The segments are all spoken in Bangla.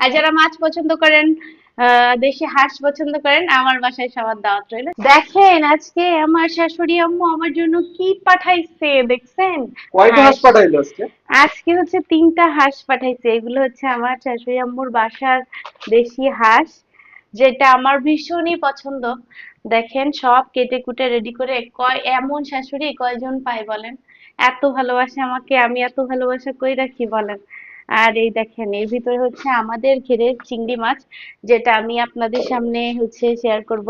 আর যারা মাছ পছন্দ করেন দেশি হাঁস পছন্দ করেন আমার বাসায় সবার দাওয়াত রইল। দেখেন আজকে আমার শাশুড়ি আম্মু আমার জন্য কি পাঠাইছে দেখছেন? কয়টা হাঁস পাঠাইলো আজকে? আজকে হচ্ছে তিনটা হাঁস পাঠাইছে। এগুলো হচ্ছে আমার শাশুড়ি আম্মুর বাসার দেশি হাঁস যেটা আমার ভীষণই পছন্দ। দেখেন সব কেটে কুটে রেডি করে কয় এমন শাশুড়ি কয়জন পায় বলেন? এত ভালোবাসে আমাকে আমি এত ভালোবাসা কই রাখি বলেন? আর এই দেখেন এর ভিতরে হচ্ছে আমাদের ঘেরের চিংড়ি মাছ যেটা আমি আপনাদের সামনে হচ্ছে শেয়ার করব।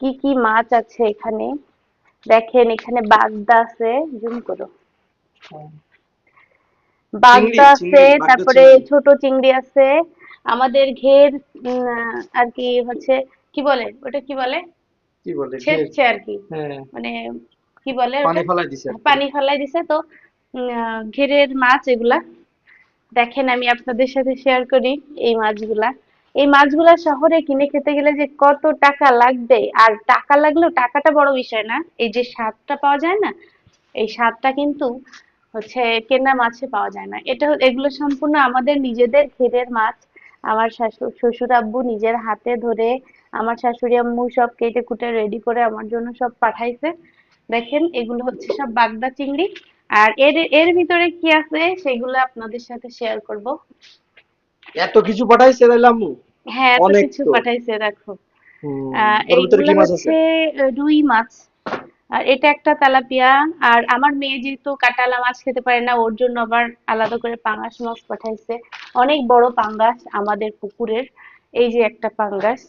কি কি মাছ আছে এখানে? দেখেন এখানে বাগদা আছে জুম করো। বাগদা আছে তারপরে ছোট চিংড়ি আছে। আমাদের ঘের আর কি হচ্ছে কি বলে? ওটা কি বলে? কি বলে? ছেড়ছে আর কি। হ্যাঁ। মানে কি বলে? পানি ওটা? ফেলাই দিছে পানি ফেলাই দিছে তো ঘেরের মাছ এগুলা। দেখেন, আমি আপনাদের সাথে শেয়ার করি এই মাছগুলা। এই মাছগুলা শহরে কিনে খেতে গেলে যে কত টাকা লাগবে? আর টাকা লাগলেও টাকাটা বড় বিষয় না। এই যে স্বাদটা পাওয়া যায় না, এই স্বাদটা কিন্তু হচ্ছে কেনা মাছে পাওয়া যায় না। এটা এগুলো সম্পূর্ণ আমাদের নিজেদের ঘেরের মাছ। আমার শ্বশুর আব্বু নিজের হাতে ধরে আমার শাশুড়ি আম্মু সব কেটে কুটে রেডি করে আমার জন্য সব পাঠাইছে। দেখেন, এগুলো হচ্ছে সব বাগদা চিংড়ি। আর এর এর ভিতরে কি আছে সেগুলো আপনাদের সাথে শেয়ার করব। এত কিছু পাঠাইছে তাইলে আম্মু হ্যাঁ এত অনেক কিছু পাঠাইছে দেখো। এইগুলো মাছ আছে? হচ্ছে রুই মাছ। আর এটা একটা তেলাপিয়া। আর আমার মেয়ে যেহেতু কাটালা মাছ খেতে পারে না ওর জন্য আবার আলাদা করে পাঙ্গাস মাছ পাঠাইছে। অনেক বড় পাঙ্গাস আমাদের পুকুরের। এই যে একটা পাঙ্গাস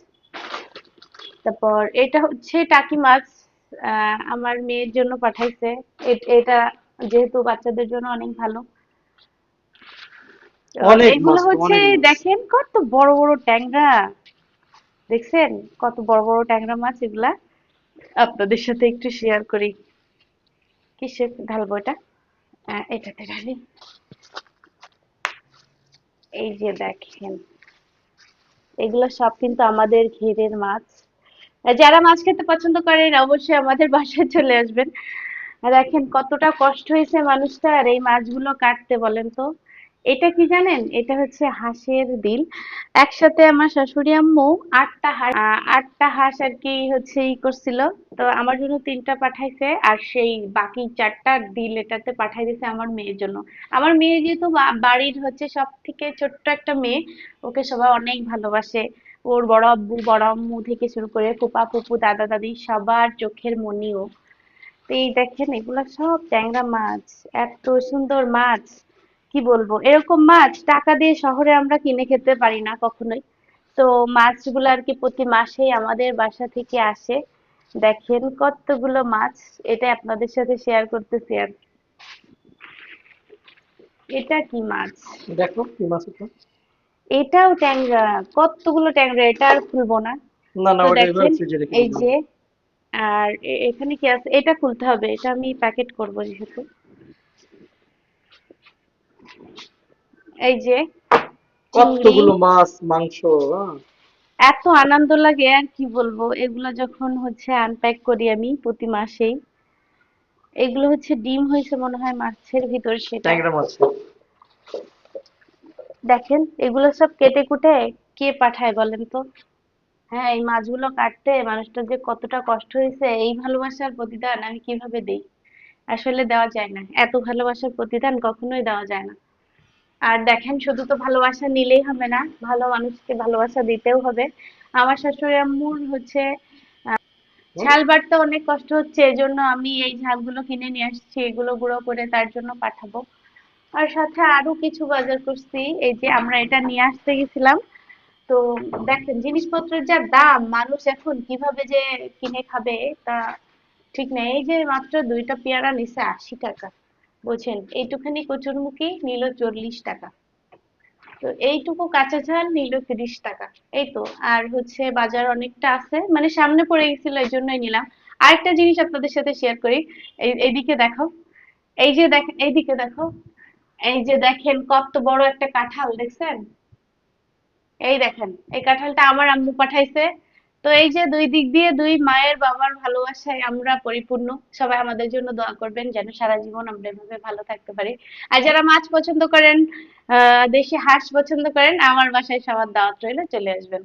তারপর এটা হচ্ছে টাকি মাছ আহ, আমার মেয়ের জন্য পাঠাইছে। এটা যেহেতু বাচ্চাদের জন্য অনেক ভালো। এগুলো হচ্ছে দেখেন কত বড় বড় ট্যাংরা। দেখছেন কত বড় বড় ট্যাংরা মাছ এগুলা? আপনাদের সাথে একটু শেয়ার করি। কিসে ঢালবো এটা? এটাতে ঢালি। এই যে দেখেন এগুলো সব কিন্তু আমাদের ঘেরের মাছ। যারা মাছ খেতে পছন্দ করেন অবশ্যই আমাদের বাসায় চলে আসবেন। দেখেন কতটা কষ্ট হয়েছে মানুষটার এই মাছগুলো কাটতে, বলেন তো। এটা কি জানেন? এটা হচ্ছে হাঁসের দিল। একসাথে আমার শাশুড়ি আম্মু আটটা হাঁস আটটা হাঁস আর কি হচ্ছে ই করছিল। তো আমার জন্য তিনটা পাঠাইছে আর সেই বাকি চারটা দিল এটাতে পাঠাই দিয়েছে আমার মেয়ের জন্য। আমার মেয়ে যেহেতু বাড়ির হচ্ছে সব থেকে ছোট্ট একটা মেয়ে, ওকে সবাই অনেক ভালোবাসে। ওর বড় আব্বু, বড় আম্মু থেকে শুরু করে ফুপা, ফুপু, দাদা, দাদি সবার চোখের মনিও তো এই দেখেন এগুলা সব ট্যাংরা মাছ এত সুন্দর মাছ কি বলব? এরকম মাছ টাকা দিয়ে শহরে আমরা কিনে খেতে পারি না কখনোই। তো মাছগুলো আর কি প্রতি মাসেই আমাদের বাসা থেকে আসে। দেখেন কতগুলো মাছ এটা আপনাদের সাথে শেয়ার করতেছি আর এটা কি মাছ? দেখো কি মাছ এটা? এটাও ট্যাংরা কতগুলো ট্যাংরা এটা আর খুলবো না। না না ওটা এই যে আর এখানে কি আছে? এটা খুলতে হবে এটা আমি প্যাকেট করব যেহেতু। এই যে কতগুলো মাছ মাংস। এত আনন্দ লাগে আর কি বলব? এগুলো যখন হচ্ছে আনপ্যাক করি আমি প্রতি মাসেই। এগুলো হচ্ছে ডিম হয়েছে মনে হয় মাছের ভিতর সেটা। দেখেন এগুলো সব কেটে কুটে কে পাঠায় বলেন তো? হ্যাঁ এই মাছগুলো কাটতে মানুষটার যে কতটা কষ্ট হয়েছে এই ভালোবাসার প্রতিদান আমি কীভাবে দেই? আসলে দেওয়া যায় না। এত ভালোবাসার প্রতিদান কখনোই দেওয়া যায় না। আর দেখেন শুধু তো ভালোবাসা নিলেই হবে না ভালো মানুষকে ভালোবাসা দিতেও হবে। আমার শাশুড়ি আম্মুর হচ্ছে ঝাল বাটতে অনেক কষ্ট হচ্ছে এজন্য আমি এই ঝালগুলো কিনে নিয়ে আসছি এগুলো গুঁড়ো করে তার জন্য পাঠাবো। আর সাথে আরও কিছু বাজার করছি এই যে আমরা এটা নিয়ে আসতে গেছিলাম। তো দেখেন, জিনিসপত্রের যা দাম, মানুষ এখন কীভাবে যে কিনে খাবে তা ঠিক নেই। এই যে মাত্র দুইটা পেয়ারা নিছে আশি টাকা, বুঝছেন? এইটুখানি কচুরমুখী নিল চল্লিশ টাকা। তো এইটুকু কাঁচা ঝাল নিল তিরিশ টাকা। এই তো, আর হচ্ছে বাজার অনেকটা আছে মানে সামনে পড়ে গেছিল, এই জন্যই নিলাম। আরেকটা জিনিস আপনাদের সাথে শেয়ার করি, এই, এইদিকে দেখো, এই যে দেখেন এইদিকে দেখো, এই যে দেখেন কত বড় একটা কাঁঠাল, দেখছেন? এই দেখেন, এই কাঁঠালটা আমার আম্মু পাঠাইছে। তো এই যে দুই দিক দিয়ে দুই মায়ের বাবার ভালোবাসায় আমরা পরিপূর্ণ। সবাই আমাদের জন্য দোয়া করবেন যেন সারা জীবন আমরা এভাবে ভালো থাকতে পারি। আর যারা মাছ পছন্দ করেন, আহ, দেশি হাঁস পছন্দ করেন, আমার বাসায় সবার দাওয়াত রইলে, চলে আসবেন।